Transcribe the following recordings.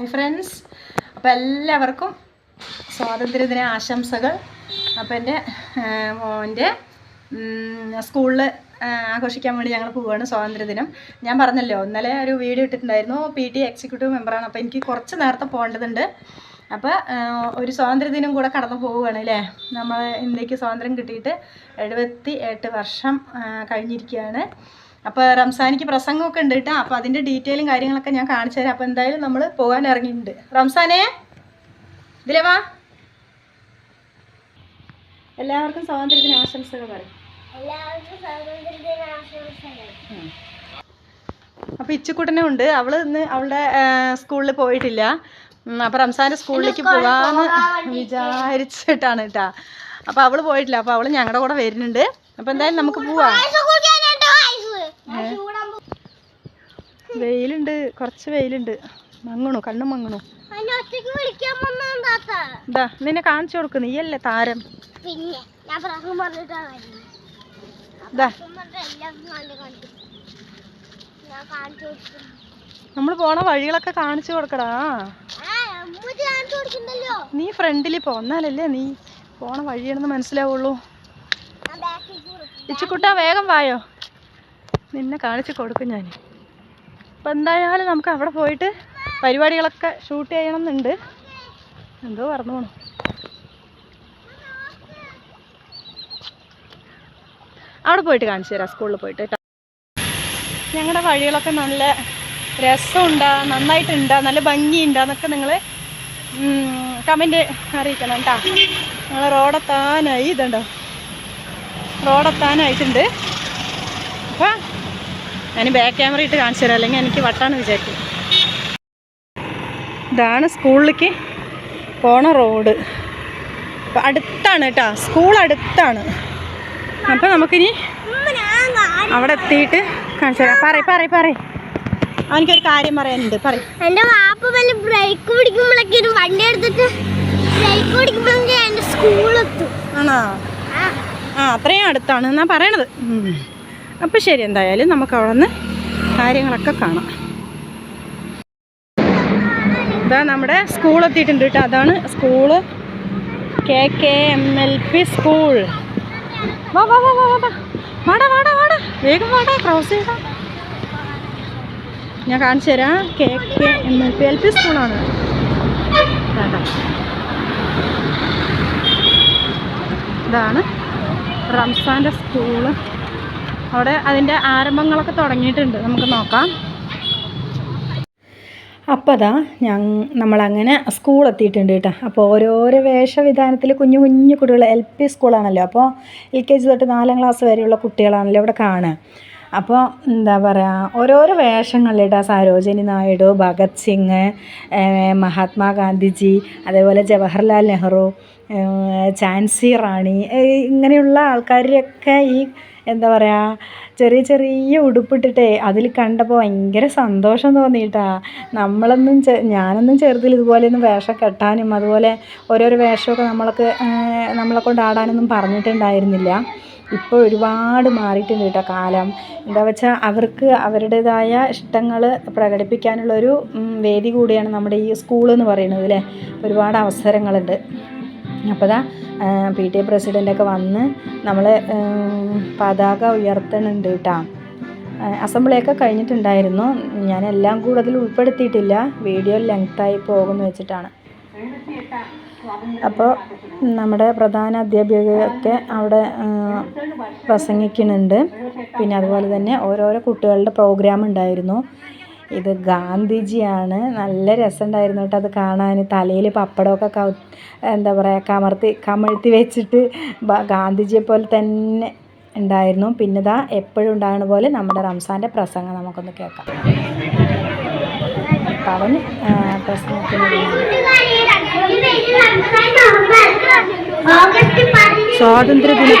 Hi friends അപ്പോൾ എല്ലാവർക്കും സ്വാതന്ത്ര്യദിന ആശംസകൾ. അപ്പോൾ എന്റെ മോന്റെ സ്കൂളിൽ ആഘോഷിക്കാൻ വേണ്ടി ഞങ്ങൾ പോവുകയാണ് സ്വാതന്ത്ര്യദിനം. ഞാൻ പറഞ്ഞല്ലോ ഇന്നലെ ഒരു വീഡിയോ ഇട്ടിട്ടുണ്ടായിരുന്നു. പി ടി എക്സിക്യൂട്ടീവ് മെമ്പറാണ്. അപ്പോൾ എനിക്ക് കുറച്ച് നേരത്തെ പോകേണ്ടതുണ്ട്. അപ്പോൾ ഒരു സ്വാതന്ത്ര്യദിനം കൂടെ കടന്നു പോവുകയാണ് അല്ലേ? നമ്മൾ ഇന്ത്യയ്ക്ക് സ്വാതന്ത്ര്യം കിട്ടിയിട്ട് എഴുപത്തി വർഷം കഴിഞ്ഞിരിക്കുകയാണ്. അപ്പോൾ റംസാനിക്ക് പ്രസംഗമൊക്കെ ഉണ്ട് കേട്ടോ. അപ്പോൾ അതിന്റെ ഡീറ്റെയിലും കാര്യങ്ങളൊക്കെ ഞാൻ കാണിച്ചു തരാം. അപ്പോൾ എന്തായാലും നമ്മൾ പോകാൻ ഇറങ്ങിയിട്ടുണ്ട്. റംസാനെ ഇതിലേ വാ. എല്ലാവർക്കും സ്വാതന്ത്ര്യത്തിന് ആശംസകൾ പറയും. അപ്പോൾ ഇച്ചുക്കുട്ടനും ഉണ്ട്. അവൾ ഇന്ന് അവളുടെ സ്കൂളിൽ പോയിട്ടില്ല. അപ്പോൾ റംസാന്റെ സ്കൂളിലേക്ക് പോകാമെന്ന് വിചാരിച്ചിട്ടാണ് കേട്ടാ. അപ്പോൾ അവൾ പോയിട്ടില്ല. അപ്പോൾ അവൾ ഞങ്ങളുടെ കൂടെ വരുന്നുണ്ട്. അപ്പോൾ എന്തായാലും നമുക്ക് പോവാം. വെയിലുണ്ട് കുറച്ച് വെയിലുണ്ട്. മങ്ങണു കണ്ണും മങ്ങണു. ഇതാ നിന്നെ കാണിച്ചു കൊടുക്ക് നീയല്ലേ താരം. പിന്നെ ഞാൻ നമ്മൾ പോണ വഴികളൊക്കെ കാണിച്ചു കൊടുക്കടാ. നീ ഫ്രണ്ടിൽ പോ എന്നാലല്ലേ നീ പോണ വഴിയാണെന്ന് മനസ്സിലാവുള്ളൂ. ഇച്ചുക്കുട്ട വേഗം വായോ? നിന്നെ കാണിച്ചു കൊടുക്കും ഞാൻ അപ്പം എന്തായാലും നമുക്ക് അവിടെ പോയിട്ട് പരിപാടികളൊക്കെ ഷൂട്ട് ചെയ്യണം എന്നുണ്ട് എന്തോ പറഞ്ഞു പോണു. അവിടെ പോയിട്ട് കാണിച്ചു തരാം സ്കൂളിൽ പോയിട്ട് ഞങ്ങളുടെ വഴികളൊക്കെ നല്ല രസമുണ്ടാ നന്നായിട്ടുണ്ടാ നല്ല ഭംഗിയുണ്ടാ എന്നൊക്കെ നിങ്ങൾ കമന്റ് അറിയിക്കണം കേട്ടോ. ഞങ്ങൾ റോഡെത്താനായി ഇതുണ്ടോ? റോഡെത്താനായിട്ടുണ്ട്. അപ്പോൾ ഞാൻ ബാക്ക് ക്യാമറ ഇട്ട് കാണിച്ചു തരാം. അല്ലെങ്കിൽ എനിക്ക് വട്ടാന്ന് വിചാരിക്കും. ഇതാണ് സ്കൂളിലേക്ക് പോണ റോഡ്. അടുത്താണ് കേട്ടോ. സ്കൂൾ അടുത്താണ്. അപ്പോൾ നമുക്കിനി അവിടെ എത്തിയിട്ട് കാണിച്ചു തരാം. പറ പറയ പറയ്. എനിക്കൊരു കാര്യം പറയാനുണ്ട്. പറയും. വാപ്പ വല്ല ബ്രേക്ക് പിടിക്കുമ്പോഴൊക്കെ വണ്ടി എടുത്തിട്ട് ബ്രേക്ക് സ്കൂളെത്തും ആണോ? ആ അത്രയും അടുത്താണ്. എന്നാ പറയണത്. ഉം. അപ്പോൾ ശരി എന്തായാലും നമുക്ക് അവിടെ നിന്ന് കാര്യങ്ങളൊക്കെ കാണാം. ഇതാ നമ്മുടെ സ്കൂൾ എത്തിയിട്ടുണ്ട് കേട്ടോ. അതാണ് school K K M L P school വാ വാ വാ വാ വാ വാടാ വാടാ വാടാ. വേഗം വാടാ ക്രോസ് ചെയ്താ ഞാൻ കാണിച്ചു തരാം. K K M L P L P സ്കൂളാണ് ഇതാണ് റംസാന്റെ സ്കൂൾ അവിടെ അതിന്റെ ആരംഭങ്ങളൊക്കെ തുടങ്ങിയിട്ടുണ്ട്. നമുക്ക് നോക്കാം. അപ്പോൾ അതാ ഞാൻ നമ്മളങ്ങനെ സ്കൂൾ എത്തിയിട്ടുണ്ട് കേട്ടോ. അപ്പോൾ ഓരോരോ വേഷവിധാനത്തിൽ കുഞ്ഞു കുഞ്ഞു കുട്ടികൾ എൽ പി സ്കൂളാണല്ലോ അപ്പോൾ എൽ കെ ജി തൊട്ട് നാലാം ക്ലാസ് വരെയുള്ള കുട്ടികളാണല്ലോ ഇവിടെ കാണുക. അപ്പോൾ എന്താ പറയുക ഓരോരോ വേഷങ്ങളിലിട്ടാ സരോജിനി നായിഡു ഭഗത് സിംഗ് മഹാത്മാഗാന്ധിജി അതേപോലെ ജവഹർലാൽ നെഹ്റു ചാൻസി റാണി ഇങ്ങനെയുള്ള ആൾക്കാരെയൊക്കെ ഈ എന്താ പറയുക ചെറിയ ചെറിയ ഉടുപ്പിട്ടിട്ടേ അതിൽ കണ്ടപ്പോൾ ഭയങ്കര സന്തോഷം തോന്നിയിട്ടാ. നമ്മളൊന്നും ഞാനൊന്നും ചെറുതിൽ ഇതുപോലെയൊന്നും വേഷം കെട്ടാനും അതുപോലെ ഓരോരോ വേഷമൊക്കെ നമ്മൾക്ക് നമ്മളെ കൊണ്ട് ആടാനൊന്നും പറഞ്ഞിട്ടുണ്ടായിരുന്നില്ല. ഇപ്പോൾ ഒരുപാട് മാറിയിട്ടുണ്ട് കേട്ടോ കാലം. എന്താ വെച്ചാൽ അവർക്ക് അവരുടേതായ ഇഷ്ടങ്ങൾ പ്രകടിപ്പിക്കാനുള്ളൊരു വേദി കൂടിയാണ് നമ്മുടെ ഈ സ്കൂൾ എന്ന് പറയുന്നത് അല്ലേ ഒരുപാട് അവസരങ്ങളുണ്ട്. അപ്പോൾ ദാ പി ടി എ പ്രസിഡന്റൊക്കെ വന്ന് നമ്മൾ പതാക ഉയർത്തുന്നുണ്ട് കേട്ടോ അസംബ്ലിയൊക്കെ കഴിഞ്ഞിട്ടുണ്ടായിരുന്നു. ഞാൻ എല്ലാം കൂടുതൽ ഉൾപ്പെടുത്തിയിട്ടില്ല. വീഡിയോ ലെങ്തായി പോകുമെന്ന് വെച്ചിട്ടാണ്. അപ്പോൾ നമ്മുടെ പ്രധാന അധ്യാപികയൊക്കെ അവിടെ പ്രസംഗിക്കുന്നുണ്ട്. പിന്നെ അതുപോലെ തന്നെ ഓരോരോ കുട്ടികളുടെ പ്രോഗ്രാം ഉണ്ടായിരുന്നു ഇത് ഗാന്ധിജിയാണ്. നല്ല രസമുണ്ടായിരുന്നു കേട്ടോ അത് കാണാൻ. തലയിൽ പപ്പടമൊക്കെ കൗ എന്താ പറയുക കമർത്തി കമഴ്ത്തി വെച്ചിട്ട് ഗാന്ധിജിയെ പോലെ തന്നെ ഉണ്ടായിരുന്നു. പിന്നെ ഇതാ എപ്പോഴും ഉണ്ടാകുന്ന പോലെ നമ്മുടെ റംസാന്റെ പ്രസംഗം നമുക്കൊന്ന് കേൾക്കാം. അപ്പം പ്രസംഗത്തിന് സ്വാതന്ത്ര്യദിനം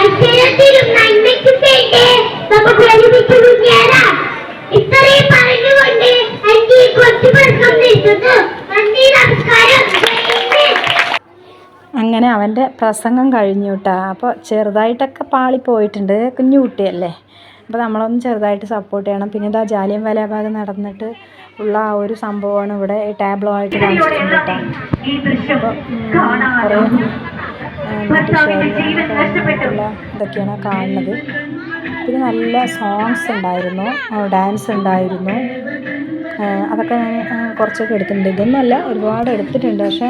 ഐശ്വര്യത്തിലും നന്മയ്ക്കും വേണ്ടി നമുക്ക് ഒരുമിച്ച് മുന്നേറാം ഇത്രയും പറഞ്ഞുകൊണ്ട് എനിക്ക് കൊച്ചു പ്രശ്നം നിർത്തുന്നു നന്ദി നമസ്കാരം. അങ്ങനെ അവന്റെ പ്രസംഗം കഴിഞ്ഞു അപ്പോൾ ചെറുതായിട്ടൊക്കെ പാളി പോയിട്ടുണ്ട് കുഞ്ഞു കുട്ടിയല്ലേ. അപ്പോൾ നമ്മളൊന്ന് ചെറുതായിട്ട് സപ്പോർട്ട് ചെയ്യണം. പിന്നെ ഇതാ ജാലിയൻ വാലാബാഗ് നടന്നിട്ട് ഉള്ള ആ ഒരു സംഭവമാണ് ഇവിടെ ടാബ്ലോ ആയിട്ട് കാണിച്ചിട്ടുണ്ട് കേട്ടോ. അപ്പോൾ ഇതൊക്കെയാണ് കാണുന്നത്. പിന്നെ നല്ല സോങ്സ് ഉണ്ടായിരുന്നു. ഡാൻസ് ഉണ്ടായിരുന്നു. അതൊക്കെ ഞാൻ കുറച്ചൊക്കെ എടുത്തിട്ടുണ്ട്. ഇതൊന്നുമല്ല ഒരുപാട് എടുത്തിട്ടുണ്ട്. പക്ഷേ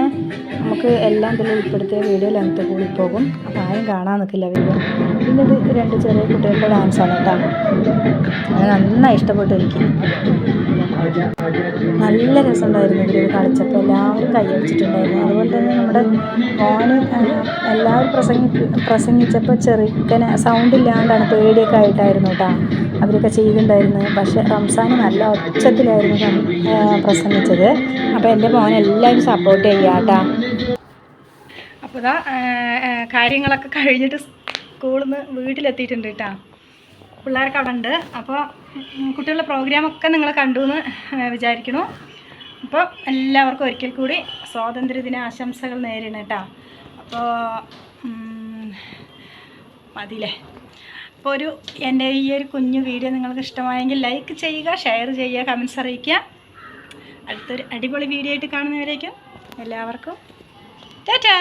നമുക്ക് എല്ലാം ഇതിൽ ഉൾപ്പെടുത്തിയ വീഡിയോ ലെങ്ത്ത് കൂടി പോകും. അപ്പോൾ ആരും കാണാൻ നിൽക്കില്ല വീഡിയോ പിന്നെ ഇത് രണ്ട് ചെറിയ കുട്ടികളുടെ ഡാൻസാണ് കേട്ടോ. അത് നന്നായി ഇഷ്ടപ്പെട്ടു എനിക്ക്. നല്ല രസമുണ്ടായിരുന്നു ഇതിൽ കളിച്ചപ്പോൾ. എല്ലാവരും കൈയടിച്ചിട്ടുണ്ടായിരുന്നു അതുപോലെ തന്നെ നമ്മുടെ മോന് എല്ലാവരും പ്രസംഗി പ്രസംഗിച്ചപ്പോൾ ചെറുക്കനെ സൗണ്ട് ഇല്ലാണ്ടാണ് പേടിയൊക്കെ ആയിട്ടായിരുന്നു കേട്ടോ. അവരൊക്കെ ചെയ്തിട്ടുണ്ടായിരുന്നു. പക്ഷേ റംസാന് നല്ല ഒച്ചത്തിലായിരുന്നു പ്രസംഗിച്ചത്. അപ്പോൾ എന്റെ മോനെ എല്ലാവരും സപ്പോർട്ട് ചെയ്യാം കേട്ടോ. അപ്പോൾ ഇതാ കാര്യങ്ങളൊക്കെ കഴിഞ്ഞിട്ട് സ്കൂളിൽ നിന്ന് വീട്ടിലെത്തിയിട്ടുണ്ട് കേട്ടോ. പിള്ളേർക്ക് അവിടെ ഉണ്ട് അപ്പോൾ കുട്ടികളുടെ പ്രോഗ്രാമൊക്കെ നിങ്ങൾ കണ്ടു എന്ന് വിചാരിക്കുന്നു. അപ്പോൾ എല്ലാവർക്കും ഒരിക്കൽ കൂടി സ്വാതന്ത്ര്യദിന ആശംസകൾ നേരിടണം കേട്ടോ. അപ്പോൾ മതിയില്ലേ? അപ്പോൾ ഒരു എന്റെ ഈ ഒരു കുഞ്ഞു വീഡിയോ നിങ്ങൾക്ക് ഇഷ്ടമായെങ്കിൽ ലൈക്ക് ചെയ്യുക ഷെയർ ചെയ്യുക കമൻസ് അറിയിക്കുക. അടുത്തൊരു അടിപൊളി വീഡിയോ ആയിട്ട് കാണുന്നവരേക്കും എല്ലാവർക്കും. ടാറ്റാ